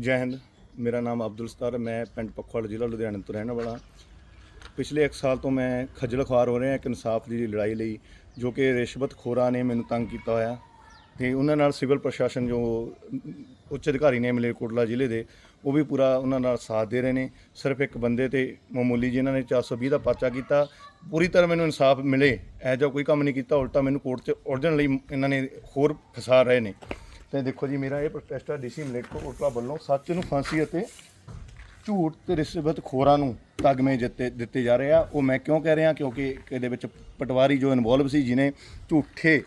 ਜੈ ਹਿੰਦ, ਮੇਰਾ ਨਾਮ ਅਬਦੁਲ ਸਤਾਰ ਮੈਂ ਪਿੰਡ ਪੱਖਵਾਲ ਜ਼ਿਲ੍ਹਾ ਲੁਧਿਆਣਾ ਤੋਂ ਰਹਿਣ ਵਾਲਾ ਪਿਛਲੇ 1 ਸਾਲ ਤੋਂ ਮੈਂ ਖੱਜਲ ਖੁਆਰ ਹੋ ਰਿਹਾ ਇੱਕ ਇਨਸਾਫ ਦੀ ਲੜਾਈ ਲਈ, ਜੋ ਕਿ ਰਿਸ਼ਵਤ ਖੋਰਾ ਨੇ ਮੈਨੂੰ ਤੰਗ ਕੀਤਾ ਹੋਇਆ ਤੇ ਉਹਨਾਂ ਨਾਲ ਸਿਵਲ ਪ੍ਰਸ਼ਾਸਨ ਜੋ ਉੱਚ ਅਧਿਕਾਰੀ ਨੇ ਮਲੇਰਕੋਟਲਾ ਜ਼ਿਲ੍ਹੇ ਦੇ, ਉਹ ਵੀ ਪੂਰਾ ਉਹਨਾਂ ਨਾਲ ਸਾਥ ਦੇ ਰਹੇ ਨੇ। ਸਿਰਫ ਇੱਕ ਬੰਦੇ ਤੇ ਮਾਮੂਲੀ ਜਿਨ੍ਹਾਂ ਨੇ 420 ਦਾ ਪਰਚਾ ਕੀਤਾ, ਪੂਰੀ ਤਰ੍ਹਾਂ ਮੈਨੂੰ ਇਨਸਾਫ ਮਿਲੇ। ਇਹ ਜਿਹਾ ਕੋਈ ਕੰਮ ਨਹੀਂ ਕੀਤਾ, ਉਲਟਾ ਮੈਨੂੰ ਕੋਰਟ 'ਚ ਉਲਝਣ ਲਈ ਇਹਨਾਂ ਨੇ ਹੋਰ ਫਸਾ ਰਹੇ ਨੇ। ਤੇ ਦੇਖੋ ਜੀ, ਮੇਰਾ ਇਹ ਪ੍ਰੋਟੈਸਟ ਹੈ ਡੀਸੀ ਮਲੇਰਕੋਟਲਾ ਵੱਲੋਂ ਸੱਚ ਨੂੰ ਫਾਂਸੀ ਅਤੇ ਝੂਠ ਤੇ ਰਿਸ਼ਵਤ ਖੋਰਾਂ ਨੂੰ ਤਗਮੇ ਦਿੱਤੇ ਦਿੱਤੇ ਜਾ ਰਹੇ ਆ। ਉਹ ਮੈਂ ਕਿਉਂ ਕਹਿ ਰਿਹਾ? ਕਿਉਂਕਿ ਇਹਦੇ ਵਿੱਚ ਪਟਵਾਰੀ ਜੋ ਇਨਵੋਲਵ ਸੀ ਜਿਨੇ ਝੂਠੇ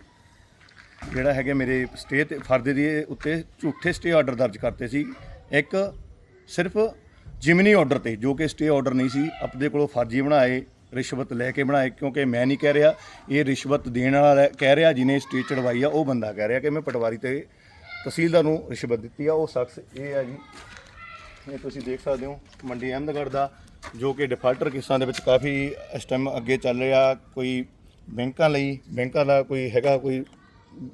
ਜਿਹੜਾ ਹੈਗੇ ਮੇਰੇ ਸਟੇ ਤੇ ਫਰਦ ਦੇ ਉੱਤੇ ਝੂਠੇ ਸਟੇ ਆਰਡਰ ਦਰਜ ਕਰਤੇ ਸੀ। ਇੱਕ ਸਿਰਫ ਜਿਮਨੀ ਆਰਡਰ ਤੇ, ਜੋ ਕਿ ਸਟੇ ਆਰਡਰ ਨਹੀਂ ਸੀ, ਆਪਣੇ ਕੋਲੋਂ ਫਰਜ਼ੀ ਬਣਾਏ, ਰਿਸ਼ਵਤ ਲੈ ਕੇ ਬਣਾਏ, ਕਿਉਂਕਿ ਮੈਂ ਨਹੀਂ ਕਹਿ ਰਿਹਾ, ਇਹ ਰਿਸ਼ਵਤ ਦੇਣ ਵਾਲਾ ਕਹਿ ਰਿਹਾ, ਜਿਹਨੇ ਸਟੇ ਚੜਵਾਈ ਆ, ਉਹ ਬੰਦਾ ਕਹਿ ਰਿਹਾ ਕਿ ਮੈਂ ਪਟਵਾਰੀ ਤੇ ਤਹਿਸੀਲਦਾਰ ਨੂੰ ਰਿਸ਼ਵਤ ਦਿੱਤੀ ਆ। ਉਹ ਸ਼ਖਸ ਇਹ ਹੈ ਜੀ। ਇਹ ਤੁਸੀਂ ਦੇਖ ਸਕਦੇ ਹੋ, ਮੰਡੀ ਅਹਿਮਦਗੜ੍ਹ ਦਾ, ਜੋ ਕਿ ਡਿਫਾਲਟਰ ਕੇਸਾਂ ਦੇ ਵਿੱਚ ਕਾਫੀ ਇਸ ਟਾਈਮ ਅੱਗੇ ਚੱਲ ਰਿਹਾ। ਕੋਈ ਬੈਂਕਾਂ ਲਈ, ਬੈਂਕਾਂ ਦਾ ਕੋਈ ਹੈਗਾ, ਕੋਈ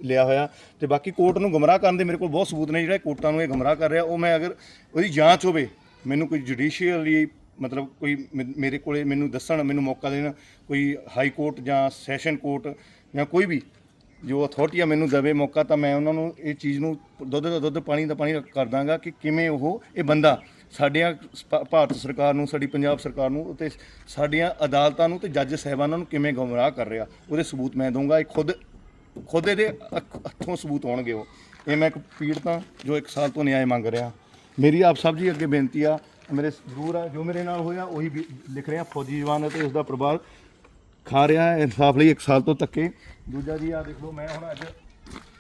ਲਿਆ ਹੋਇਆ। ਤੇ ਬਾਕੀ ਕੋਰਟ ਨੂੰ ਗੁੰਮਰਾਹ ਕਰਨ ਦੇ ਮੇਰੇ ਕੋਲ ਬਹੁਤ ਸਬੂਤ ਨੇ ਜਿਹੜਾ ਕੋਰਟਾਂ ਨੂੰ ਇਹ ਗੁੰਮਰਾਹ ਕਰ ਰਿਹਾ। ਉਹ ਮੈਂ ਅਗਰ ਉਹਦੀ ਜਾਂਚ ਹੋਵੇ, ਮੈਨੂੰ ਕੋਈ ਜੁਡੀਸ਼ੀਅਲੀ ਮਤਲਬ ਕੋਈ ਮੇ- ਮੇਰੇ ਕੋਲੇ ਮੈਨੂੰ ਦੱਸਣ, ਮੈਨੂੰ ਮੌਕਾ ਦੇਣ, ਕੋਈ ਹਾਈ ਕੋਰਟ ਜਾਂ ਸੈਸ਼ਨ ਕੋਰਟ ਜਾਂ ਕੋਈ ਵੀ ਜੋ ਅਥਾਰਟੀ ਆ ਮੈਨੂੰ ਦੇਵੇ ਮੌਕਾ, ਤਾਂ ਮੈਂ ਉਹਨਾਂ ਨੂੰ ਇਹ ਚੀਜ਼ ਨੂੰ ਦੁੱਧ ਦਾ ਦੁੱਧ, ਪਾਣੀ ਦਾ ਪਾਣੀ ਕਰ ਦਾਂਗਾ ਕਿ ਕਿਵੇਂ ਉਹ ਇਹ ਬੰਦਾ ਸਾਡੀਆਂ ਭਾਰਤ ਸਰਕਾਰ ਨੂੰ, ਸਾਡੀ ਪੰਜਾਬ ਸਰਕਾਰ ਨੂੰ ਤੇ ਸਾਡੀਆਂ ਅਦਾਲਤਾਂ ਨੂੰ ਤੇ ਜੱਜ ਸਾਹਿਬਾਨਾਂ ਨੂੰ ਕਿਵੇਂ ਗੁੰਮਰਾਹ ਕਰ ਰਿਹਾ, ਉਹਦੇ ਸਬੂਤ ਮੈਂ ਦਊਂਗਾ, ਇਹ ਖੁਦ ਖੁਦ ਇਹਦੇ ਅੱਖ- ਹੱਥੋਂ ਸਬੂਤ ਹੋਣਗੇ ਉਹ। ਇਹ ਮੈਂ ਇੱਕ ਪੀੜਤਾਂ ਜੋ ਇੱਕ ਸਾਲ ਤੋਂ ਨਿਆਂ ਮੰਗ ਰਿਹਾ। ਮੇਰੀ, ਆਪ ਸਭ ਜੀ ਅੱਗੇ ਬੇਨਤੀ ਆ, ਮੇਰੇ ਜ਼ਰੂਰ ਆ, ਜੋ ਮੇਰੇ ਨਾਲ ਹੋਇਆ, ਉਹੀ ਵੀ ਲਿਖ ਰਿਹਾ, ਫੌਜੀ ਜਵਾਨ ਅਤੇ ਉਸ ਦਾ ਪ੍ਰਭਾਵ ਖਾ ਰਿਹਾ ਹੈ, ਇਨਸਾਫ ਲਈ 1 ਸਾਲ ਤੋਂ ਧੱਕੇ। ਦੂਜਾ ਜੀ ਆ ਦੇਖ ਲਓ ਮੈਂ ਹੁਣ ਅੱਜ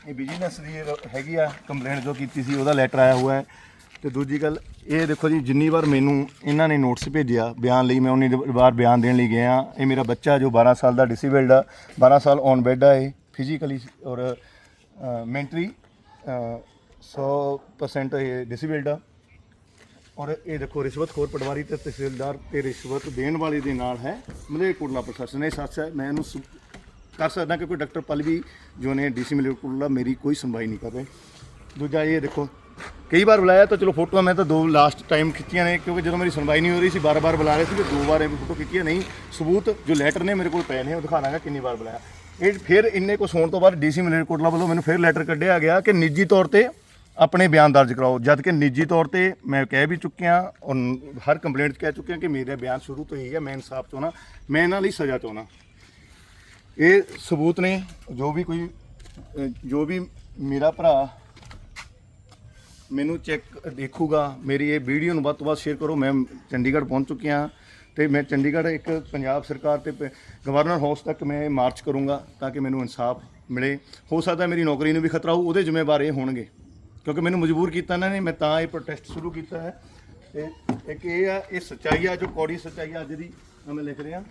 ਇਹ ਬਿਜ਼ਨਸ ਦੀ ਹੈਗੀ ਆ ਕੰਪਲੇਂਟ ਜੋ ਕੀਤੀ ਸੀ, ਉਹਦਾ ਲੈਟਰ ਆਇਆ ਹੋਇਆ ਹੈ। ਤੇ ਦੂਜੀ ਗੱਲ, ਇਹ ਦੇਖੋ ਜੀ, ਜਿੰਨੀ ਵਾਰ ਮੈਨੂੰ ਇਹਨਾਂ ਨੇ ਨੋਟਿਸ ਭੇਜਿਆ ਬਿਆਨ ਲਈ, ਮੈਂ ਉਨੀ ਵਾਰ ਬਿਆਨ ਦੇਣ ਲਈ ਗਿਆ। ਇਹ ਮੇਰਾ ਬੱਚਾ ਜੋ 12 ਸਾਲ ਦਾ ਡਿਸੇਬਲਡ ਆ 12 ਸਾਲ ਔਨ ਬੈੱਡ ਆ ਇਹ ਫਿਜ਼ੀਕਲੀ ਔਰ ਮੈਂਟਲੀ 100% ਇਹ ਡਿਸੇਬਲਡ ਆ। ਔਰ ਇਹ ਦੇਖੋ ਰਿਸ਼ਵਤਖੋਰ ਪਟਵਾਰੀ ਤੇ ਤਹਿਸੀਲਦਾਰ ਤੇ ਰਿਸ਼ਵਤ ਦੇਣ ਵਾਲੇ ਦੇ ਨਾਲ ਹੈ। ਮਲੇਰਕੋਟਲਾ ਪ੍ਰਸ਼ਾਸਨ ਇਹ ਸੱਚ ਹੈ, ਮੈਂ ਇਹਨੂੰ ਸੁ- ਕਰ ਸਕਦਾ ਕਿਉਂਕਿ ਡਾਕਟਰ ਪਲਵੀ ਜੋ ਨੇ ਡੀਸੀ ਮਲੇਰਕੋਟਲਾ ਮੇਰੀ ਕੋਈ ਸੁਣਵਾਈ ਨਹੀਂ ਕਰ ਰਹੇ। ਦੂਜਾ ਇਹ ਦੇਖੋ, ਕਈ ਵਾਰ ਬੁਲਾਇਆ ਤਾਂ ਚਲੋ ਫੋਟੋਆਂ ਮੈਂ ਤਾਂ ਦੋ ਲਾਸਟ ਟਾਈਮ ਖਿੱਚੀਆਂ ਨੇ ਕਿਉਂਕਿ ਜਦੋਂ ਮੇਰੀ ਸੁਣਵਾਈ ਨਹੀਂ ਹੋ ਰਹੀ ਸੀ, ਬਾਰ-ਬਾਰ ਬੁਲਾ ਰਹੇ ਸੀ ਕਿ ਦੋ ਵਾਰ ਇਹ ਫੋਟੋ ਖਿੱਚੀਆਂ, ਨਹੀਂ, ਸਬੂਤ ਜੋ ਲੈਟਰ ਨੇ ਮੇਰੇ ਕੋਲ ਪਏ ਨੇ, ਉਹ ਦਿਖਾ ਦਾਂਗਾ ਕਿੰਨੀ ਵਾਰ ਬੁਲਾਇਆ। ਇਹ ਫਿਰ ਇੰਨੇ ਕੁਛ ਹੋਣ ਤੋਂ ਬਾਅਦ ਡੀਸੀ ਮਲੇਰਕੋਟਲਾ ਵੱਲੋਂ ਮੈਨੂੰ ਫਿਰ ਲੈਟਰ ਕੱਢਿਆ ਗਿਆ ਕਿ ਨਿੱਜੀ ਤੌਰ ਤੇ ਆਪਣੇ ਬਿਆਨ ਦਰਜ ਕਰਾਓ। ਜਦ ਕਿ ਨਿੱਜੀ ਤੌਰ ਤੇ ਮੈਂ ਕਹਿ ਵੀ ਚੁੱਕਿਆ ਔਰ ਹਰ ਕੰਪਲੇਂਟ 'ਚ ਕਹਿ ਚੁੱਕਿਆ ਕਿ ਮੇਰੇ ਬਿਆਨ ਸ਼ੁਰੂ ਤੋਂ ਹੀ ਹੈ, ਮੈਂ ਇਨਸਾਫ ਚਾਹੁੰਦਾ, ਮੈਂ ਇਹਨਾਂ ਲਈ ਸਜ਼ਾ ਚਾਹੁੰਦਾ। ਇਹ ਸਬੂਤ ਨੇ, ਜੋ ਵੀ ਕੋਈ ਜੋ ਵੀ ਮੇਰਾ ਭਰਾ ਮੈਨੂੰ ਚੈੱਕ ਦੇਖੂਗਾ, ਮੇਰੀ ਇਹ ਵੀਡੀਓ ਨੂੰ ਵੱਧ ਤੋਂ ਵੱਧ ਸ਼ੇਅਰ ਕਰੋ। ਮੈਂ ਚੰਡੀਗੜ੍ਹ ਪਹੁੰਚ ਚੁੱਕਿਆ ਤੇ ਮੈਂ ਚੰਡੀਗੜ੍ਹ ਇੱਕ ਪੰਜਾਬ ਸਰਕਾਰ ਤੇ ਪ- ਗਵਰਨਰ ਹਾਊਸ ਤੱਕ ਮੈਂ ਮਾਰਚ ਕਰੂੰਗਾ ਤਾਂ ਕਿ ਮੈਨੂੰ ਇਨਸਾਫ ਮਿਲੇ। ਹੋ ਸਕਦਾ ਮੇਰੀ ਨੌਕਰੀ ਨੂੰ ਵੀ ਖਤਰਾ ਹੋਊ, ਉਹਦੇ ਜ਼ਿੰਮੇਵਾਰ ਇਹ ਹੋਣਗੇ। ਕਿਉਂਕਿ ਮੈਨੂੰ ਮਜਬੂਰ ਕੀਤਾ ਇਹਨਾਂ ਨੇ ਮੈਂ ਤਾਂ ਇਹ ਪ੍ਰੋਟੈਸਟ ਸ਼ੁਰੂ ਕੀਤਾ ਹੈ। ਤੇ ਇੱਕ ਇਹ ਆ ਇਹ ਸੱਚਾਈ ਆ ਜੋ ਕੌੜੀ ਸੱਚਾਈ ਆ ਅੱਜ ਦੀ ਮੈਂ ਲਿਖ ਰਿਹਾ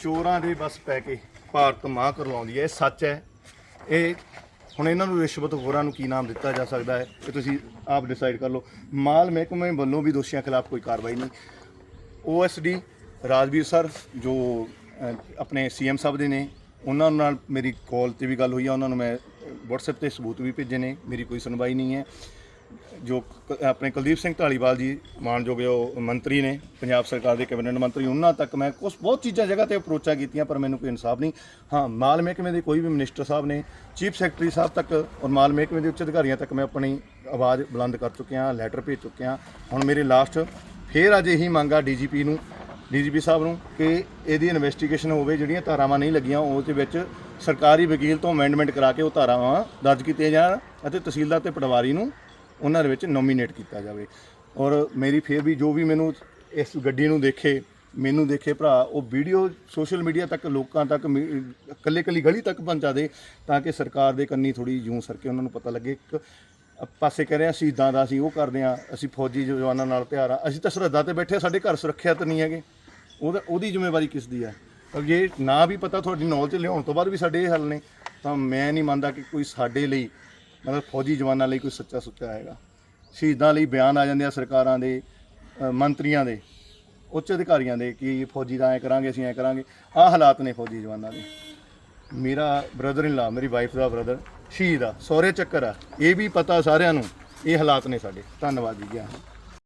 ਚੋਰਾਂ ਦੇ ਬਸ ਪੈ ਕੇ ਭਾਰਤ ਮਾਂ ਕਰਵਾਉਂਦੀ ਹੈ ਇਹ ਸੱਚ ਹੈ। ਇਹ ਹੁਣ ਇਹਨਾਂ ਨੂੰ ਰਿਸ਼ਵਤ ਹੋਰਾਂ ਨੂੰ ਕੀ ਨਾਮ ਦਿੱਤਾ ਜਾ ਸਕਦਾ ਹੈ ਇਹ ਤੁਸੀਂ ਆਪ ਡਿਸਾਈਡ ਕਰ ਲਓ। ਮਾਲ ਮਹਿਕਮੇ ਵੱਲੋਂ ਵੀ ਦੋਸ਼ੀਆਂ ਖਿਲਾਫ ਕੋਈ ਕਾਰਵਾਈ ਨਹੀਂ। ਓਐਸਡੀ ਰਾਜਵੀਰ ਸਰ ਜੋ ਅਹ, ਆਪਣੇ ਸੀਐਮ ਸਾਹਿਬ ਦੇ ਨੇ ਉਹਨਾਂ ਨਾਲ ਮੇਰੀ ਕਾਲ ਤੇ ਵੀ ਗੱਲ ਹੋਈ ਆ, ਉਹਨਾਂ ਨੂੰ ਮੈਂ WhatsApp ਤੇ ਸਬੂਤ ਵੀ ਭੇਜੇ ਨੇ, ਮੇਰੀ ਕੋਈ ਸੁਣਵਾਈ ਨਹੀਂ ਹੈ। ਜੋ ਕ- ਆਪਣੇ ਕੁਲਦੀਪ ਸਿੰਘ ਢਾਲੀਵਾਲ ਜੀ ਮਾਨਯੋਗ ਉਹ ਮੰਤਰੀ ਨੇ, ਪੰਜਾਬ ਸਰਕਾਰ ਦੇ ਕੈਬਨਿਟ ਮੰਤਰੀ, ਉਹਨਾਂ ਤੱਕ ਮੈਂ ਕੁਝ ਬਹੁਤ ਚੀਜ਼ਾਂ ਜਗ੍ਹਾ ਤੇ ਅਪਰੋਚਾਂ ਕੀਤੀਆਂ, ਪਰ ਮੈਨੂੰ ਕੋਈ ਇਨਸਾਫ ਨਹੀਂ। ਹਾਂ, ਮਾਲ ਮਹਿਕਮੇ ਦੇ ਕੋਈ ਵੀ ਮਿਨਿਸਟਰ ਸਾਹਿਬ ਨੇ ਚੀਫ ਸੈਕਟਰੀ ਸਾਹਿਬ ਤੱਕ ਔਰ ਮਾਲ ਮਹਿਕਮੇ ਦੇ ਉੱਚ ਅਧਿਕਾਰੀਆਂ ਤੱਕ ਮੈਂ ਆਪਣੀ ਆਵਾਜ਼ ਬੁਲੰਦ ਕਰ ਚੁੱਕਿਆ ਲੈਟਰ ਭੇਜ ਚੁੱਕਿਆ। ਹੁਣ ਮੇਰੇ ਲਾਸਟ ਫੇਰ ਅੱਜ ਇਹੀ ਮੰਗ ਮੰਗਾ ਡੀਜੀਪੀ ਨੂੰ ਡੀਜੀਪੀ ਸਾਹਿਬ ਨੂੰ ਕਿ ਇਹਦੀ ਇਨਵੈਸਟੀਗੇਸ਼ਨ ਹੋਵੇ ਜਿਹੜੀਆਂ ਧਾਰਾਵਾਂ ਨਹੀਂ ਲੱਗੀਆਂ ਉਸ ਦੇ ਵਿੱਚ ਸਰਕਾਰੀ ਵਕੀਲ ਤੋਂ ਅਮੈਂਡਮੈਂਟ ਕਰਾ ਕੇ ਉਹ ਧਾਰਾਵਾਂ ਦਰਜ ਕੀਤੀਆਂ ਜਾਣ ਅਤੇ ਤਹਿਸੀਲਦਾਰ ਤੇ ਪਟਵਾਰੀ ਨੂੰ ਉਹਨਾਂ ਦੇ ਵਿੱਚ ਨੋਮੀਨੇਟ ਕੀਤਾ ਜਾਵੇ। ਔਰ ਮੇਰੀ ਫੇਰ ਵੀ ਜੋ ਵੀ ਮੈਨੂੰ ਇਸ ਗੱਡੀ ਨੂੰ ਦੇਖੇ ਮੈਨੂੰ ਦੇਖੇ ਭਰਾ ਉਹ ਵੀਡੀਓ ਸੋਸ਼ਲ ਮੀਡੀਆ ਤੱਕ ਲੋਕਾਂ ਤੱਕ ਇਕੱਲੇ ਕੱਲੀ ਗਲੀ ਤੱਕ ਪਹੁੰਚਾ ਦੇ ਤਾਂ ਕਿ ਸਰਕਾਰ ਦੇ ਕੰਨੀ ਥੋੜੀ ਜੂੰ ਸਰਕੇ ਉਹਨਾਂ ਨੂੰ ਪਤਾ ਲੱਗੇ। ਇੱਕ ਪਾਸੇ ਕਹਿ ਰਹੇ ਆ ਸ਼ਹੀਦਾਂ ਦਾ ਅਸੀਂ ਉਹ ਕਰਦੇ ਆ ਅਸੀਂ ਫੌਜੀ ਜਵਾਨਾਂ ਨਾਲ ਪਿਆਰ ਆ ਅਸੀਂ ਤਾਂ ਸਰਹੱਦਾਂ ਤੇ ਬੈਠੇ ਆ, ਸਾਡੇ ਘਰ ਸੁਰੱਖਿਅਤ ਨਹੀਂ ਹੈਗੇ। ਉਹਦਾ ਉਹਦੀ ਜ਼ਿੰਮੇਵਾਰੀ ਕਿਸ ਦੀ ਹੈ ਪਰ ਜੇ ਨਾ ਵੀ ਪਤਾ ਤੁਹਾਡੀ ਨੌਲੇਜ ਲਿਆਉਣ ਤੋਂ ਬਾਅਦ ਵੀ ਸਾਡੇ ਇਹ ਹੱਲ ਨੇ, ਤਾਂ ਮੈਂ ਨਹੀਂ ਮੰਨਦਾ ਕਿ ਕੋਈ ਸਾਡੇ ਲਈ, ਮਤਲਬ ਫੌਜੀ ਜਵਾਨਾਂ ਲਈ ਕੋਈ ਸੱਚਾ ਸੁੱਚਾ ਹੈਗਾ। ਸ਼ਹੀਦਾਂ ਲਈ ਬਿਆਨ ਆ ਜਾਂਦੇ ਆ ਸਰਕਾਰਾਂ ਦੇ ਮੰਤਰੀਆਂ ਦੇ, ਉੱਚ ਅਧਿਕਾਰੀਆਂ ਦੇ ਕਿ ਫੌਜੀ ਦਾ ਐ ਕਰਾਂਗੇ, ਅਸੀਂ ਐ ਕਰਾਂਗੇ। ਆਹ ਹਾਲਾਤ ਨੇ ਫੌਜੀ ਜਵਾਨਾਂ ਦੇ। ਮੇਰਾ ਬ੍ਰਦਰ ਇਨ ਲਾ ਮੇਰੀ ਵਾਈਫ ਦਾ ਬ੍ਰਦਰ ਸ਼ਹੀਦ ਆ, ਸਹੁਰੇ ਚੱਕਰ ਆ। ਇਹ ਵੀ ਪਤਾ ਸਾਰਿਆਂ ਨੂੰ, ਇਹ ਹਾਲਾਤ ਨੇ ਸਾਡੇ। ਧੰਨਵਾਦ ਜੀ, ਗਿਆ।